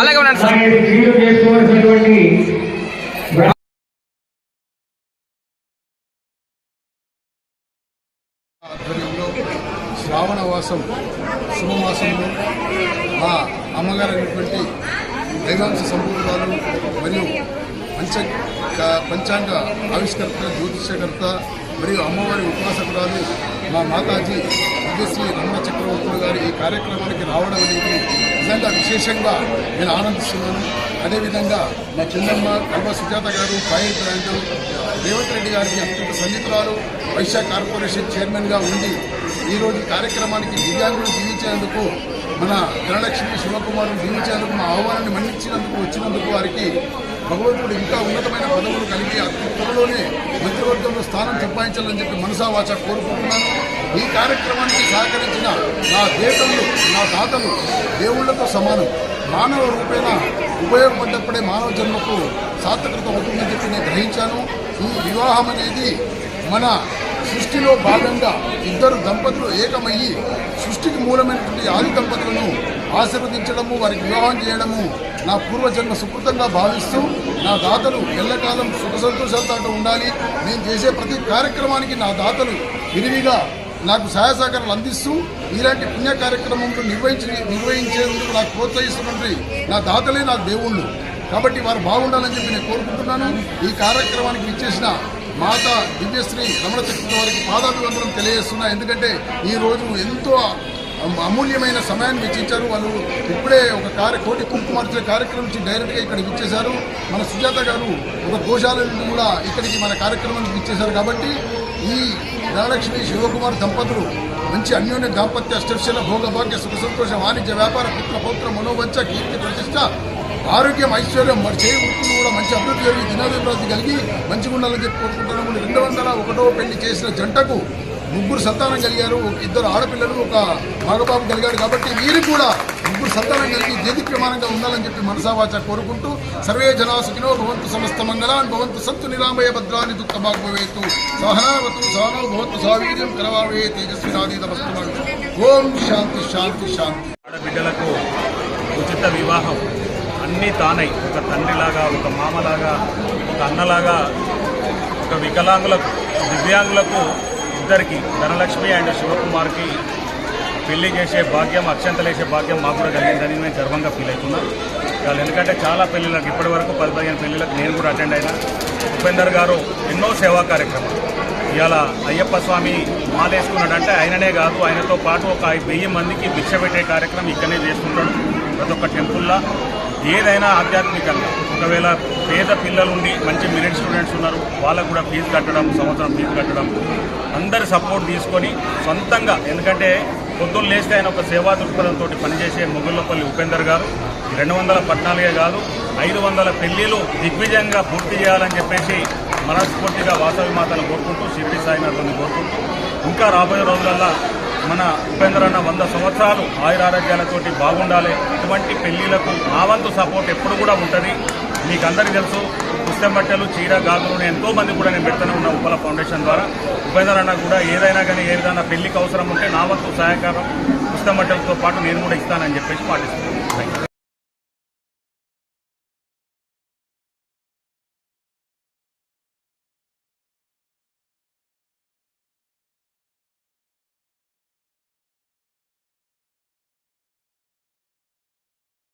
అలాగే ఉండండి సార్. చేసుకోవాల్సినటువంటి వ్ర- ఆధ్వర్యంలో శ్రావణ వాసం శుభమాసంలో మా అమ్మగారు అయినటువంటి దైవాంశ సంపూర్ణాలు మరియు పంచ పంచాంగ ఆవిష్కర్త జ్యోతిషకర్త మరియు అమ్మవారి ఉపాసకురాలు మా మాతాజీ విద్యశ్రీ రమణ చక్రవర్తులు గారి ఈ కార్యక్రమానికి రావడం అనేది నిజంగా విశేషంగా నేను ఆనందిస్తున్నాను. అదేవిధంగా మా చిన్నమ్మ కల్వ సుజాత గారు పాయల్ బ్రాండు రేవంత్ రెడ్డి గారికి అత్యంత సన్నిహితురాలు వైశాఖ కార్పొరేషన్ చైర్మన్గా ఉండి ఈరోజు కార్యక్రమానికి దివ్యాంగులు దీవించేందుకు మన ధనలక్ష్మి శివకుమారుని దీవించేందుకు మా ఆహ్వానాన్ని మన్నించినందుకు వచ్చినందుకు వారికి భగవంతుడు ఇంకా ఉన్నతమైన పదవులు కలిగి అతి త్వరలోనే మంత్రివర్గంలో స్థానం సంపాదించాలని చెప్పి మనసావాచ కోరుకుంటున్నాను. ఈ కార్యక్రమానికి సహకరించిన నా దేవతలు నా దాతలు దేవుళ్ళతో సమానం. మానవ రూపేణ ఉపయోగపడ్డప్పుడే మానవ జన్మకు సార్థకత అవుతుందని చెప్పి నేను గ్రహించాను. ఈ వివాహం అనేది మన సృష్టిలో భాగంగా ఇద్దరు దంపతులు ఏకమయ్యి సృష్టికి మూలమైనటువంటి ఆది దంపతులను ఆశీర్వదించడము వారికి వివాహం చేయడము నా పూర్వజన్మ సుకృతంగా భావిస్తూ నా దాతలు ఎల్లకాలం సుఖ సంతోషాలతో ఉండాలి. నేను చేసే ప్రతి కార్యక్రమానికి నా దాతలు విరివిగా నాకు సహాయ సహకారాలు అందిస్తూ ఇలాంటి పుణ్య కార్యక్రమంలో నిర్వహించి నిర్వహించేందుకు నాకు ప్రోత్సహిస్తున్నటువంటి నా దాతలే నా దేవుళ్ళు. కాబట్టి వారు బాగుండాలని చెప్పి నేను కోరుకుంటున్నాను. ఈ కార్యక్రమానికి ఇచ్చేసిన మాత దివ్యశ్రీ రమణ చక్రవర్తి వారికి పాదాభివందనం తెలియజేస్తున్నా. ఎందుకంటే ఈ రోజు ఎంతో అమూల్యమైన సమయాన్ని వెచ్చించారు. వాళ్ళు ఇప్పుడే ఒక కార్య కోటి కుంకుమార్చే కార్యక్రమం నుంచి డైరెక్ట్గా ఇక్కడ ఇచ్చేశారు. మన సుజాత గారు ఒక గోశాల నుండి కూడా ఇక్కడికి మన కార్యక్రమానికి ఇచ్చేశారు కాబట్టి ఈ ధనలక్ష్మి శివకుమార్ దంపతులు మంచి అన్యోన్య దాంపత్య అష్టర్శల భోగభాగ్య సుఖ సంతోష వాణిజ్య వ్యాపార పుత్ర పౌత్ర మనోవంచ కీర్తి ప్రతిష్ట ఆరోగ్యం ఐశ్వర్యం మరి చేయి వృత్తులు కూడా మంచి అభివృద్ధి జరిగి దినాభివృద్ధి కలిగి మంచిగా ఉండాలని చెప్పి కోరుకుంటున్నాము. రెండు వందల ఒకటో పెళ్ళి చేసిన జంటకు ముగ్గురు సంతానం కలిగారు. ఇద్దరు ఆడపిల్లలు ఒక మగబాబు కలిగారు కాబట్టి వీరు కూడా ముగ్గురు సంతానం కలిగి దేదీప్యమానంగా ఉండాలని చెప్పి మనసావాచ కోరుకుంటూ సర్వే జనాసుకినో భవంతు సమస్త మంగళాన్ భవంతు సంతు నిరామయ భద్రాన్ని దుఃఖ భాగ్భవేతు సహనావతు సహనో భవంతు సావీర్యం కరవావే తేజస్వినాదీత ఓం శాంతి శాంతి శాంతి. ఆడబిడ్డలకు ఉచిత వివాహం. అన్నీ తానై ఒక తండ్రిలాగా ఒక మామలాగా ఒక అన్నలాగా ఒక వికలాంగులకు దివ్యాంగులకు ఇద్దరికి ధనలక్ష్మి అండ్ శివకుమార్కి పెళ్ళి చేసే భాగ్యం అక్షంతలేసే భాగ్యం మాకు కూడా కలిగిందని నేను గర్వంగా ఫీల్ అవుతున్నా. వాళ్ళు ఎందుకంటే చాలా పెళ్ళిళ్ళకి ఇప్పటి వరకు పది పదిహేను పెళ్ళిళ్ళకి నేను కూడా అటెండ్ అయినా. ఉపేందర్ గారు ఎన్నో సేవా కార్యక్రమాలు. ఇవాళ అయ్యప్ప స్వామి మాలేసుకున్నాడంటే ఆయననే కాదు ఆయనతో పాటు ఒక వెయ్యి మందికి భిక్ష పెట్టే కార్యక్రమం ఇక్కడనే చేసుకుంటాడు ప్రతి ఒక్క టెంపుల్లో ఏదైనా ఆధ్యాత్మికంగా ఒకవేళ పేద పిల్లలుండి మంచి మెరిట్ స్టూడెంట్స్ ఉన్నారు వాళ్ళకు కూడా ఫీజు కట్టడం సంవత్సరం ఫీజు కట్టడం అందరి సపోర్ట్ తీసుకొని సొంతంగా ఎందుకంటే పొద్దున్న లేస్తే ఆయన ఒక సేవా దృక్పథంతో పనిచేసే మొగుళ్ళపల్లి ఉపేందర్ గారు రెండు వందల పద్నాలుగే కాదు ఐదు వందల పెళ్ళిలు దిగ్విజయంగా పూర్తి చేయాలని చెప్పేసి మనస్ఫూర్తిగా వాసవి మాతను కోరుకుంటూ షిరిడి సాయినాథుని కోరుకుంటూ ఇంకా రాబోయే రోజులల్లో మన ఉపేంద్ర అన్న వంద సంవత్సరాలు ఆయురారోగ్యాలతోటి బాగుండాలి. ఇటువంటి పెళ్ళిలకు నా వంతు సపోర్ట్ ఎప్పుడు కూడా ఉంటుంది. మీకు అందరికీ తెలుసు పుస్తకం బట్టలు చీర గాగులు ఎంతో మంది కూడా నేను పెడుతూనే ఉన్న ఉప్పల ఫౌండేషన్ ద్వారా. ఉపేంద్ర అన్న కూడా ఏదైనా కానీ ఏ విధంగా పెళ్ళికి అవసరం ఉంటే నా వంతు సహాయకారం పుస్తకం బట్టలతో పాటు నేను కూడా ఇస్తానని చెప్పేసి పాటిస్తున్నాను. Thank you